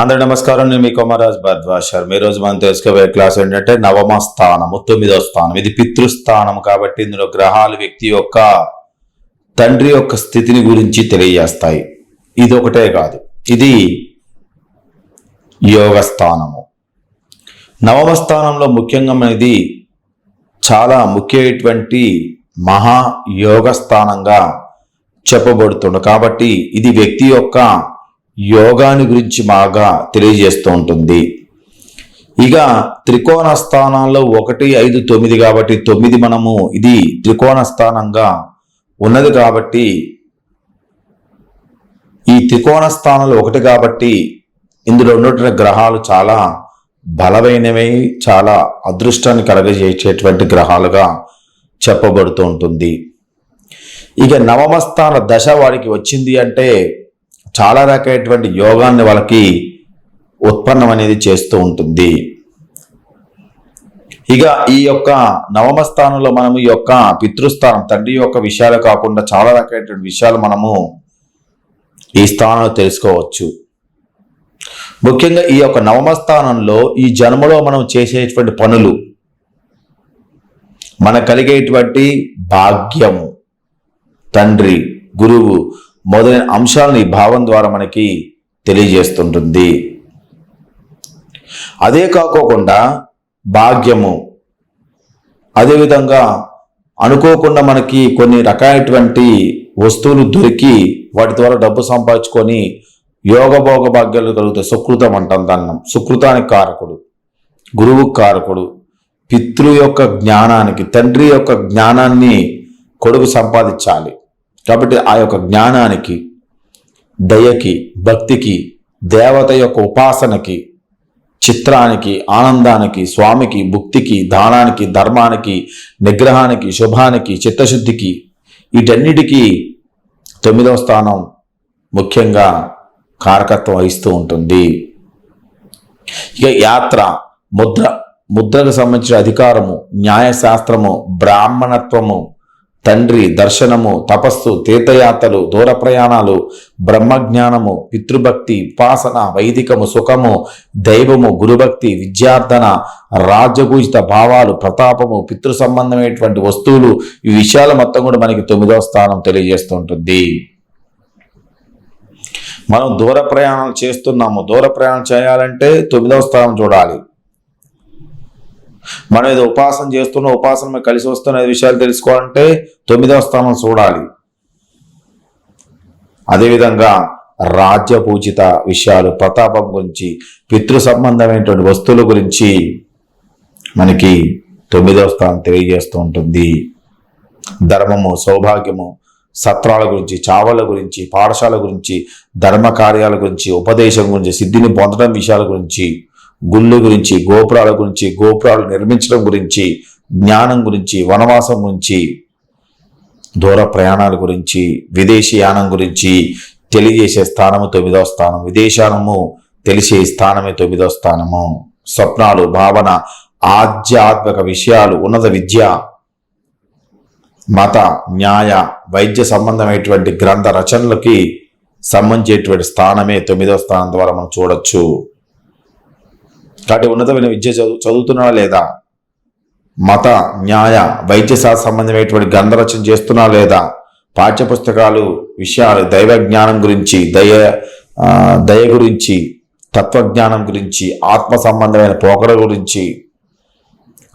అందరి నమస్కారం. నేను మీ కుమారాజ్ భద్వాషర్ మీ రోజు మనం తెలుసుకోబోయే క్లాస్ ఏంటంటే నవమ స్థానము తొమ్మిదో స్థానం. ఇది పితృస్థానం కాబట్టి ఇందులో గ్రహాలు వ్యక్తి యొక్క తండ్రి యొక్క స్థితిని గురించి తెలియజేస్తాయి. ఇది ఒకటే కాదు. ఇది యోగ స్థానము. నవమ స్థానంలో ముఖ్యంగా అనేది చాలా ముఖ్యమైనటువంటి మహా యోగ స్థానంగా చెప్పబడుతుంది కాబట్టి ఇది వ్యక్తి యొక్క యోగాని గురించి బాగా తెలియజేస్తూ ఉంటుంది. ఇక త్రికోణ స్థానాల్లో ఒకటి ఐదు తొమ్మిది కాబట్టి తొమ్మిది మనము ఇది త్రికోణ స్థానంగా ఉన్నది కాబట్టి ఈ త్రికోణ స్థానాలు ఒకటి కాబట్టి ఇందులో ఉన్నటువంటి గ్రహాలు చాలా బలమైనవి చాలా అదృష్టాన్ని కలగజేసేటువంటి గ్రహాలుగా చెప్పబడుతూ ఉంటుంది. ఇక నవమ స్థాన దశ వారికి వచ్చింది అంటే చాలా రకమైనటువంటి యోగాన్ని వాళ్ళకి ఉత్పన్నం అనేది చేస్తూ ఉంటుంది. ఇక ఈ యొక్క నవమ స్థానంలో మనము ఈ యొక్క పితృస్థానం తండ్రి యొక్క విషయాలు కాకుండా చాలా రకమైనటువంటి విషయాలు మనము ఈ స్థానంలో తెలుసుకోవచ్చు. ముఖ్యంగా ఈ యొక్క నవమ స్థానంలో ఈ జన్మలో మనం చేసేటువంటి పనులు మన కలిగేటువంటి భాగ్యము తండ్రి గురువు మొదలైన అంశాలను ఈ భావం ద్వారా మనకి తెలియజేస్తుంటుంది. అదే కాకోకుండా భాగ్యము. అదేవిధంగా అనుకోకుండా మనకి కొన్ని రకాలైనటువంటి వస్తువులు దొరికి వాటి ద్వారా డబ్బు సంపాదించుకొని యోగ భోగ భాగ్యాలు కలుగుతాయి. సుకృతం అంటాం దాన్నం. సుకృతానికి కారకుడు. గురువు కారకుడు. పితృ యొక్క జ్ఞానానికి తండ్రి యొక్క జ్ఞానాన్ని కొడుకు సంపాదించాలి. కాబట్టి ఆ యొక్క జ్ఞానానికి దయకి భక్తికి దేవత యొక్క ఉపాసనకి చిత్రానికి ఆనందానికి స్వామికి భుక్తికి దానానికి ధర్మానికి నిగ్రహానికి శుభానికి చిత్తశుద్ధికి వీటన్నిటికీ తొమ్మిదవ స్థానం ముఖ్యంగా కారకత్వం వహిస్తూ ఉంటుంది. ఇక యాత్ర ముద్ర ముద్రకు సంబంధించిన అధికారము న్యాయశాస్త్రము బ్రాహ్మణత్వము తండ్రి దర్శనము తపస్సు తీర్థయాత్రలు దూర ప్రయాణాలు బ్రహ్మజ్ఞానము పితృభక్తి ఉపాసన వైదికము సుఖము దైవము గురుభక్తి విద్యార్థన రాజ్యపూజిత భావాలు ప్రతాపము పితృ సంబంధమైనటువంటి వస్తువులు ఈ విషయాలు మొత్తం కూడా మనకి తొమ్మిదవ స్థానం తెలియజేస్తుంటుంది. మనం దూర ప్రయాణాలు చేస్తున్నాము. దూర ప్రయాణం చేయాలంటే తొమ్మిదవ స్థానం చూడాలి. మనం ఏదో ఉపాసన చేస్తున్న ఉపాసన కలిసి వస్తున్న విషయాలు తెలుసుకోవాలంటే తొమ్మిదవ స్థానం చూడాలి. అదేవిధంగా రాజ్యపూజిత విషయాలు ప్రతాపం గురించి పితృ సంబంధమైనటువంటి వస్తువుల గురించి మనకి తొమ్మిదవ స్థానం తెలియజేస్తూ ఉంటుంది. ధర్మము సౌభాగ్యము సత్రాల గురించి చావల గురించి పాఠశాల గురించి ధర్మ కార్యాల గురించి ఉపదేశం గురించి సిద్ధిని పొందడం విషయాల గురించి గుళ్ళు గురించి గోపురాల గురించి గోపురాలు నిర్మించడం గురించి జ్ఞానం గురించి వనవాసం గురించి దూర ప్రయాణాల గురించి విదేశీయానం గురించి తెలియజేసే స్థానము తొమ్మిదవ స్థానం. విదేశానము తెలిసే స్థానమే తొమ్మిదవ స్థానము. స్వప్నాలు భావన ఆధ్యాత్మిక విషయాలు ఉన్నత విద్య మత న్యాయ వైద్య సంబంధమైనటువంటి గ్రంథ రచనలకి సంబంధించేటువంటి స్థానమే తొమ్మిదవ స్థానం ద్వారా మనం చూడొచ్చు. కాబట్టి ఉన్నతమైన విద్య చదువు చదువుతున్నాడా లేదా? మత న్యాయ వైద్యశాస్త్ర సంబంధమైనటువంటి గ్రంథరచన చేస్తున్నా లేదా? పాఠ్యపుస్తకాలు విషయాలు దైవ జ్ఞానం గురించి దయ దయ గురించి తత్వజ్ఞానం గురించి ఆత్మ సంబంధమైన పోకడ గురించి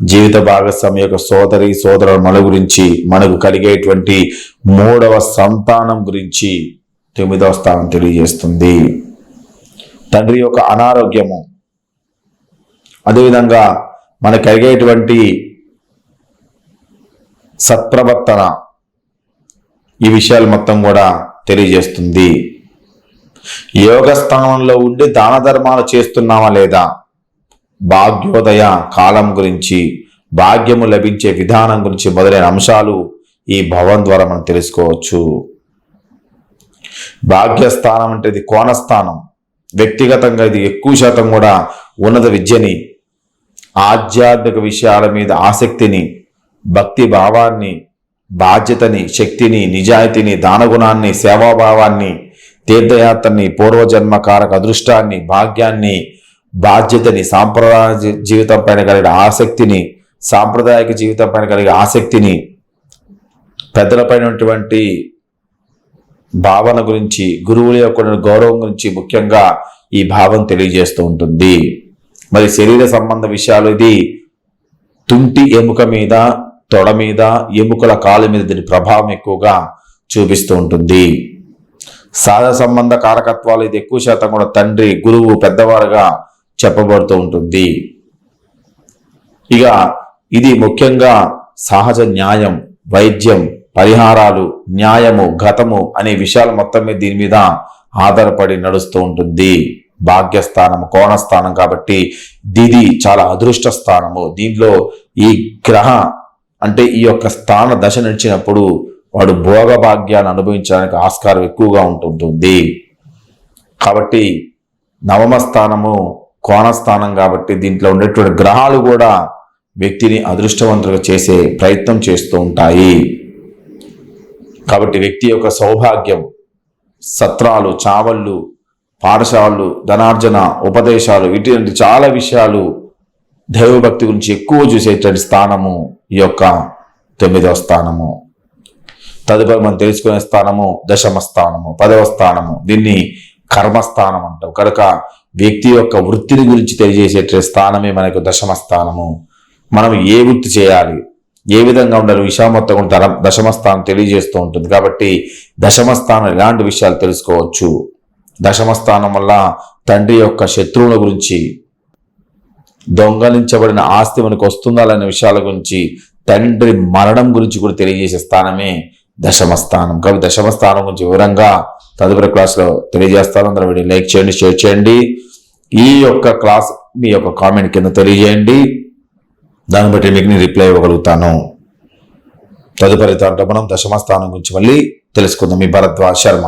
జీవిత భాగస్వామి యొక్క సోదరి సోదరుల గురించి మనకు కలిగేటువంటి మూడవ సంతానం గురించి తొమ్మిదవ స్థానం తెలియజేస్తుంది. తండ్రి యొక్క అనారోగ్యము అదేవిధంగా మనకు కలిగేటువంటి సత్ప్రవర్తన ఈ విషయాలు మొత్తం కూడా తెలియజేస్తుంది. యోగ స్థానంలో ఉండి దాన ధర్మాలు చేస్తున్నామా లేదా? భాగ్యోదయ కాలం గురించి భాగ్యము లభించే విధానం గురించి మొదలైన అంశాలు ఈ భవన్ ద్వారా మనం తెలుసుకోవచ్చు. భాగ్యస్థానం అంటే ఇది కోణస్థానం. వ్యక్తిగతంగా ఇది ఎక్కువ శాతం కూడా ఉన్నత విద్యని ఆధ్యాత్మిక విషయాల మీద ఆసక్తిని భక్తి భావాన్ని బాధ్యతని శక్తిని నిజాయితీని దానగుణాన్ని సేవాభావాన్ని తీర్థయాత్రని పూర్వజన్మకారక అదృష్టాన్ని భాగ్యాన్ని బాధ్యతని సాంప్రదాయ జీ- జీవితం పైన కలిగిన ఆసక్తిని సాంప్రదాయక జీవితం పైన కలిగే ఆసక్తిని పెద్దలపైనటువంటి భావన గురించి గురువుల యొక్క గౌరవం గురించి ముఖ్యంగా ఈ భావం తెలియజేస్తూ ఉంటుంది. మరి శరీర సంబంధ విషయాలు ఇది తుంటి ఎముక మీద తొడ మీద ఎముకల కాలు మీద దీని ప్రభావం ఎక్కువగా చూపిస్తూ ఉంటుంది. సాధ సంబంధ కారకత్వాలు ఇది ఎక్కువ శాతం కూడా తండ్రి గురువు పెద్దవారుగా చెప్పబడుతూ ఉంటుంది. ఇక ఇది ముఖ్యంగా సహజ న్యాయం వైద్యం పరిహారాలు న్యాయము గతము అనే విషయాలు మొత్తం మీద దీని మీద ఆధారపడి నడుస్తూ ఉంటుంది. భాగ్యస్థానము కోణస్థానం కాబట్టి దీది చాలా అదృష్ట స్థానము దీంట్లో ఈ గ్రహ అంటే ఈ యొక్క స్థాన దశ నడిచినప్పుడు వాడు భోగ భాగ్యాన్ని అనుభవించడానికి ఆస్కారం ఎక్కువగా ఉంటుంటుంది. కాబట్టి నవమ స్థానము కోణస్థానం కాబట్టి దీంట్లో ఉండేటువంటి గ్రహాలు కూడా వ్యక్తిని అదృష్టవంతులుగా చేసే ప్రయత్నం చేస్తూ ఉంటాయి. కాబట్టి వ్యక్తి యొక్క సౌభాగ్యం సత్రాలు చావళ్ళు పాఠశాలలు ధనార్జన ఉపదేశాలు ఇటువంటి చాలా విషయాలు దైవభక్తి గురించి ఎక్కువ చూసేటువంటి స్థానము ఈ యొక్క తొమ్మిదవ స్థానము. తదుపరి మనం తెలుసుకునే స్థానము దశమ స్థానము పదవ స్థానము. దీన్ని కర్మస్థానం అంటాం. కనుక వ్యక్తి యొక్క వృత్తిని గురించి తెలియజేసే స్థానమే మనకు దశమ స్థానము. మనం ఏ వృత్తి చేయాలి? ఏ విధంగా ఉండాలి? విషయం మొత్తం కూడా దశమ స్థానం తెలియజేస్తూ ఉంటుంది. కాబట్టి దశమ స్థానం ఎలాంటి విషయాలు తెలుసుకోవచ్చు? దశమ స్థానం వల్ల తండ్రి యొక్క శత్రువుల గురించి దొంగలించబడిన ఆస్తి మనకు వస్తుందా అనే విషయాల గురించి తండ్రి మరణం గురించి కూడా తెలియజేసే స్థానమే దశమ స్థానం కాబట్టి దశమ స్థానం గురించి వివరంగా తదుపరి క్లాస్లో తెలియజేస్తాను. అందరూ వీడియో లైక్ చేయండి షేర్ చేయండి. ఈ యొక్క క్లాస్ మీ యొక్క కామెంట్ కింద తెలియజేయండి. దాన్ని బట్టి మీకు నేను రిప్లై ఇవ్వగలుగుతాను. తదుపరి దాంట్లో మనం దశమ స్థానం గురించి మళ్ళీ తెలుసుకుందాం. మీ భరద్వాజ్ శర్మ.